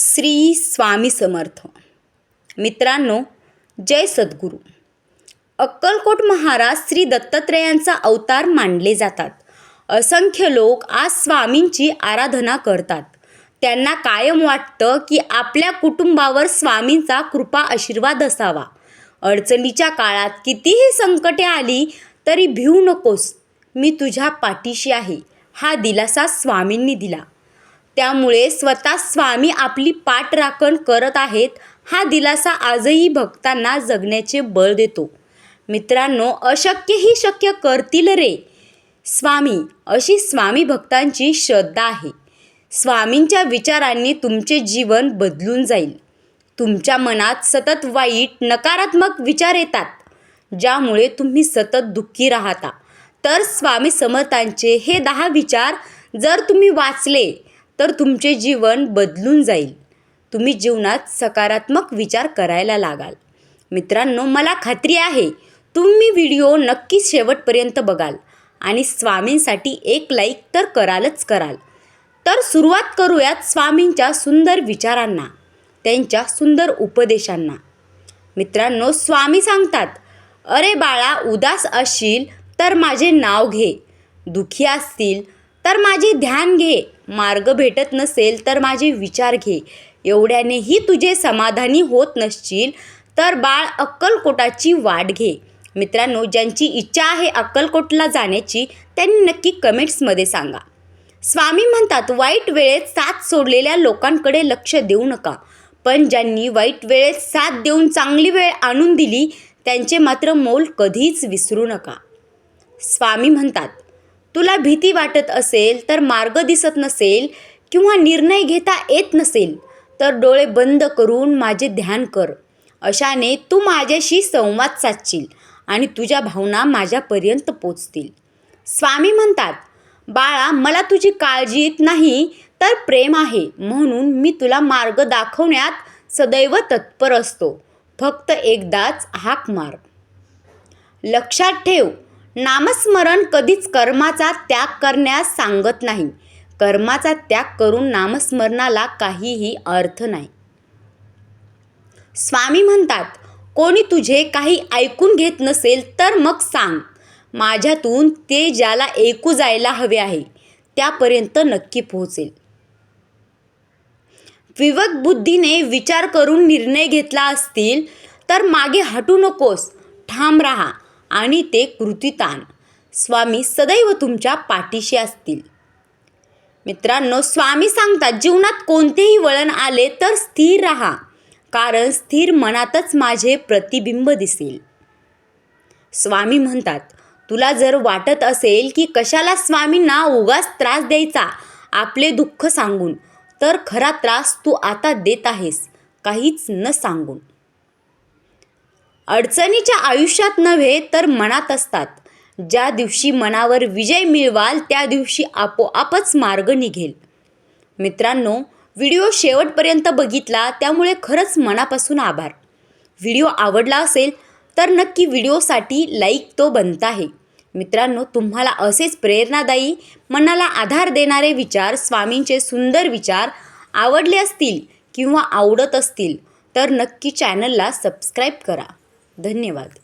श्री स्वामी समर्थ. मित्रांनो जय सद्गुरू. अक्कलकोट महाराज श्री दत्तात्रेयांचा अवतार मानले जातात. असंख्य लोक आज स्वामींची आराधना करतात. त्यांना कायम वाटतं की आपल्या कुटुंबावर स्वामींचा कृपा आशीर्वाद असावा. अडचणीच्या काळात कितीही संकटे आली तरी भिवू नकोस. मी तुझ्या पाठीशी आहे. हा दिलासा स्वामींनी दिला. त्यामुळे स्वतः स्वामी आपली पाठराखण करत आहेत. हा दिलासा आजही भक्तांना जगण्याचे बळ देतो. मित्रांनो अशक्यही शक्य करतील रे. स्वामी अशी स्वामी भक्तांची श्रद्धा आहे. स्वामींच्या विचारांनी तुमचे जीवन बदलून जाईल. तुमच्या मनात सतत वाईट नकारात्मक विचार येतात ज्यामुळे तुम्ही सतत दुःखी राहता. तर स्वामी समर्थांचे हे दहा विचार जर तुम्ही वाचले तर तुमचे जीवन बदलून जाईल. तुम्ही जीवनात सकारात्मक विचार करायला लागाल. मित्रांनो मला खात्री आहे तुम्ही व्हिडिओ नक्कीच शेवटपर्यंत बघाल आणि स्वामींसाठी एक लाईक तर करालच कराल. तर सुरुवात करूयात स्वामींच्या सुंदर विचारांना त्यांच्या सुंदर उपदेशांना. मित्रांनो स्वामी सांगतात अरे बाळा उदास असशील तर माझे नाव घे. दुखी असतील तर माझे ध्यान घे. मार्ग भेटत नसेल तर माझे विचार घे. एवढ्यानेही तुझे समाधानी होत नसशील तर बाळ अक्कलकोटाची वाट घे. मित्रांनो ज्यांची इच्छा आहे अक्कलकोटला जाण्याची त्यांनी नक्की कमेंट्समध्ये सांगा. स्वामी म्हणतात वाईट वेळेत साथ सोडलेल्या लोकांकडे लक्ष देऊ नका. पण ज्यांनी वाईट वेळेत साथ देऊन चांगली वेळ आणून दिली त्यांचे मात्र मोल कधीच विसरू नका. स्वामी म्हणतात तुला भीती वाटत असेल तर मार्ग दिसत नसेल किंवा निर्णय घेता येत नसेल तर डोळे बंद करून माझे ध्यान कर. अशाने तू माझ्याशी संवाद साधशील आणि तुझ्या भावना माझ्यापर्यंत पोचतील. स्वामी म्हणतात बाळा मला तुझी काळजी येत नाही तर प्रेम आहे. म्हणून मी तुला मार्ग दाखवण्यात सदैव तत्पर असतो. फक्त एकदाच हाक मार. लक्षात ठेव नामस्मरण कधीच कर्माचा त्याग करण्यास सांगत नाही. कर्माचा त्याग करून नामस्मरणाला काहीही अर्थ नाही. स्वामी म्हणतात कोणी तुझे काही ऐकून घेत नसेल तर मग सांग. माझ्यातून ते ज्याला ऐकू जायला हवे आहे त्यापर्यंत नक्की पोहोचेल. विवेक बुद्धीने विचार करून निर्णय घेतला असतील तर मागे हटू नकोस. ठाम राहा. आणि ते कृतीत स्वामी सदैव तुमच्या पाठीशी असतील. मित्रांनो स्वामी सांगतात जीवनात कोणतेही वळण आले तर स्थिर राहा कारण स्थिर मनातच माझे प्रतिबिंब दिसेल. स्वामी म्हणतात तुला जर वाटत असेल की कशाला स्वामींना उगाच त्रास द्यायचा आपले दुःख सांगून तर खरा त्रास तू आता देत आहेस काहीच न सांगून. अडचणीच्या आयुष्यात नव्हे तर मनात असतात. ज्या दिवशी मनावर विजय मिळवाल त्या दिवशी आपोआपच मार्ग निघेल. मित्रांनो व्हिडिओ शेवटपर्यंत बघितला त्यामुळे खरंच मनापासून आभार. व्हिडिओ आवडला असेल तर नक्की व्हिडिओसाठी लाईक तो बनता आहे. मित्रांनो तुम्हाला असेच प्रेरणादायी मनाला आधार देणारे विचार स्वामींचे सुंदर विचार आवडले असतील किंवा आवडत असतील तर नक्की चॅनलला सबस्क्राईब करा. धन्यवाद.